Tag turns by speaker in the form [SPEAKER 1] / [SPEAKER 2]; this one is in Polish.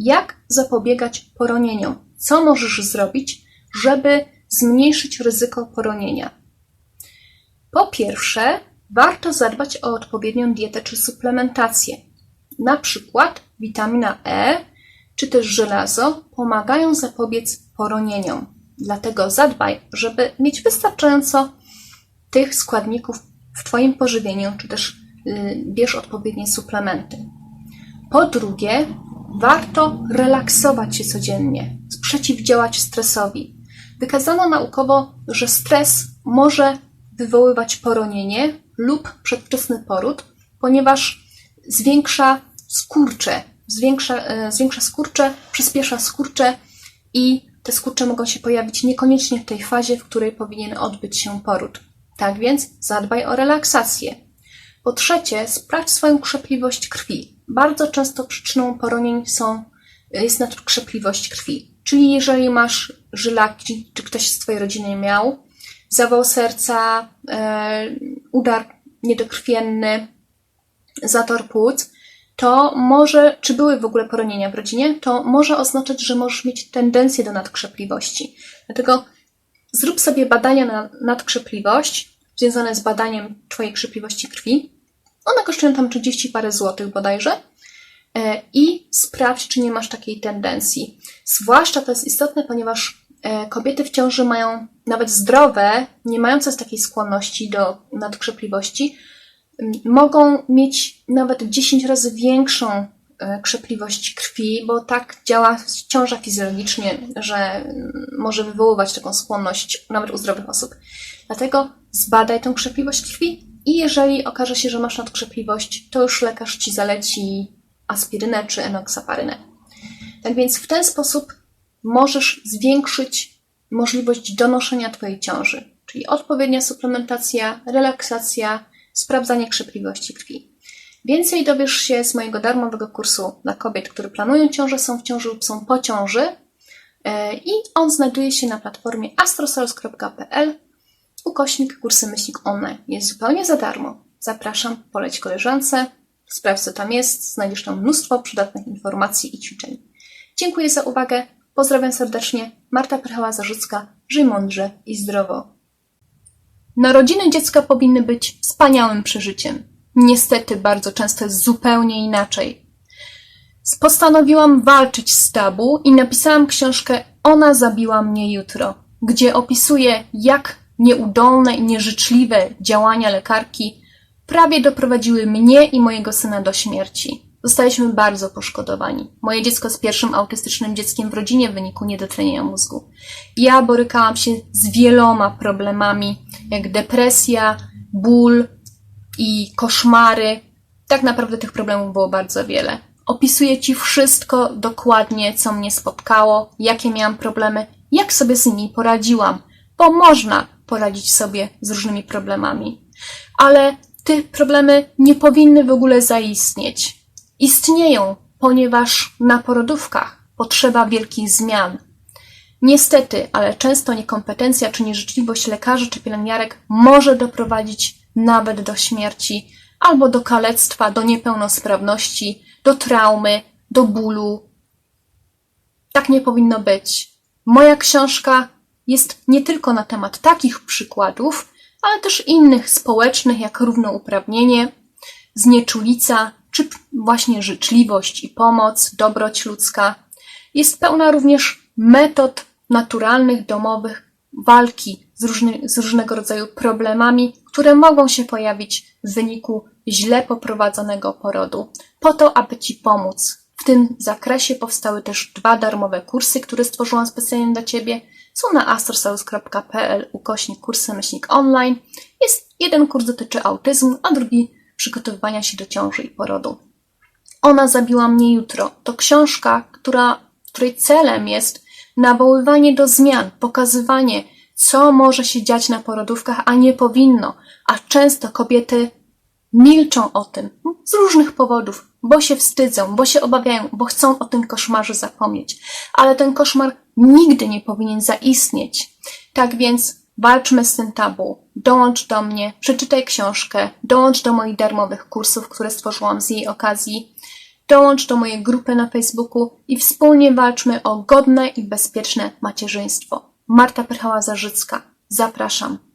[SPEAKER 1] jak zapobiegać poronieniom. Co możesz zrobić, żeby zmniejszyć ryzyko poronienia? Po pierwsze, warto zadbać o odpowiednią dietę czy suplementację. Na przykład witamina E czy też żelazo pomagają zapobiec poronieniom. Dlatego zadbaj, żeby mieć wystarczająco tych składników w Twoim pożywieniu, czy też y, bierz odpowiednie suplementy. Po drugie, warto relaksować się codziennie, przeciwdziałać stresowi. Wykazano naukowo, że stres może wywoływać poronienie lub przedwczesny poród, ponieważ zwiększa skurcze, zwiększa, e, zwiększa skurcze, przyspiesza skurcze i te skurcze mogą się pojawić niekoniecznie w tej fazie, w której powinien odbyć się poród. Tak więc zadbaj o relaksację. Po trzecie, sprawdź swoją krzepliwość krwi. Bardzo często przyczyną poronień są, jest nadkrzepliwość krwi. Czyli jeżeli masz żylaki, czy ktoś z Twojej rodziny miał, zawał serca, e, udar niedokrwienny, zator płuc, to może, czy były w ogóle poronienia w rodzinie, to może oznaczać, że możesz mieć tendencję do nadkrzepliwości. Dlatego zrób sobie badania na nadkrzepliwość związane z badaniem Twojej krzepliwości krwi. One kosztują tam 30 parę złotych bodajże. E, I sprawdź, czy nie masz takiej tendencji. Zwłaszcza to jest istotne, ponieważ e, kobiety w ciąży mają, nawet zdrowe, nie mające takiej skłonności do nadkrzepliwości, mogą mieć nawet 10 razy większą e, krzepliwość krwi, bo tak działa ciąża fizjologicznie, że może wywoływać taką skłonność nawet u zdrowych osób. Dlatego zbadaj tą krzepliwość krwi i jeżeli okaże się, że masz nadkrzepliwość, to już lekarz ci zaleci aspirynę czy enoksaparynę. Tak więc w ten sposób możesz zwiększyć możliwość donoszenia Twojej ciąży, czyli odpowiednia suplementacja, relaksacja, sprawdzanie krzepliwości krwi. Więcej dowiesz się z mojego darmowego kursu dla kobiet, które planują ciążę, są w ciąży lub są po ciąży. E, I on znajduje się na platformie astrosales.pl ukośnik kursy myślnik online. Jest zupełnie za darmo. Zapraszam, poleć koleżance, sprawdź co tam jest, znajdziesz tam mnóstwo przydatnych informacji i ćwiczeń. Dziękuję za uwagę, pozdrawiam serdecznie, Marta Prychała-Zarzucka, żyj mądrze i zdrowo. Narodziny dziecka powinny być wspaniałym przeżyciem. Niestety bardzo często jest zupełnie inaczej. Postanowiłam walczyć z tabu i napisałam książkę Ona zabiła mnie jutro, gdzie opisuję, jak nieudolne i nieżyczliwe działania lekarki prawie doprowadziły mnie i mojego syna do śmierci. Zostaliśmy bardzo poszkodowani. Moje dziecko jest pierwszym autystycznym dzieckiem w rodzinie w wyniku niedotlenienia mózgu. Ja borykałam się z wieloma problemami, jak depresja, ból i koszmary. Tak naprawdę tych problemów było bardzo wiele. Opisuję Ci wszystko dokładnie, co mnie spotkało, jakie miałam problemy, jak sobie z nimi poradziłam, bo można poradzić sobie z różnymi problemami. Ale te problemy nie powinny w ogóle zaistnieć. Istnieją, ponieważ na porodówkach potrzeba wielkich zmian. Niestety, ale często niekompetencja czy nieżyczliwość lekarzy czy pielęgniarek może doprowadzić nawet do śmierci albo do kalectwa, do niepełnosprawności, do traumy, do bólu. Tak nie powinno być. Moja książka jest nie tylko na temat takich przykładów, ale też innych społecznych, jak równouprawnienie, znieczulica, czy właśnie życzliwość i pomoc, dobroć ludzka. Jest pełna również metod naturalnych, domowych walki z, różny, z różnego rodzaju problemami, które mogą się pojawić w wyniku źle poprowadzonego porodu, po to, aby Ci pomóc. W tym zakresie powstały też dwa darmowe kursy, które stworzyłam specjalnie dla Ciebie. Są na astrosaus.pl ukośnik kursy myślnik online. Jest jeden kurs dotyczy autyzmu, a drugi przygotowywania się do ciąży i porodu. Ona zabiła mnie jutro. To książka, która, której celem jest nawoływanie do zmian, pokazywanie, co może się dziać na porodówkach, a nie powinno. A często kobiety milczą o tym z różnych powodów, bo się wstydzą, bo się obawiają, bo chcą o tym koszmarze zapomnieć. Ale ten koszmar nigdy nie powinien zaistnieć. Tak więc walczmy z tym tabu. Dołącz do mnie, przeczytaj książkę, dołącz do moich darmowych kursów, które stworzyłam z jej okazji. dołącz do mojej grupy na Facebooku i wspólnie walczmy o godne i bezpieczne macierzyństwo. Marta Pyrchała-Zarzycka. Zapraszam.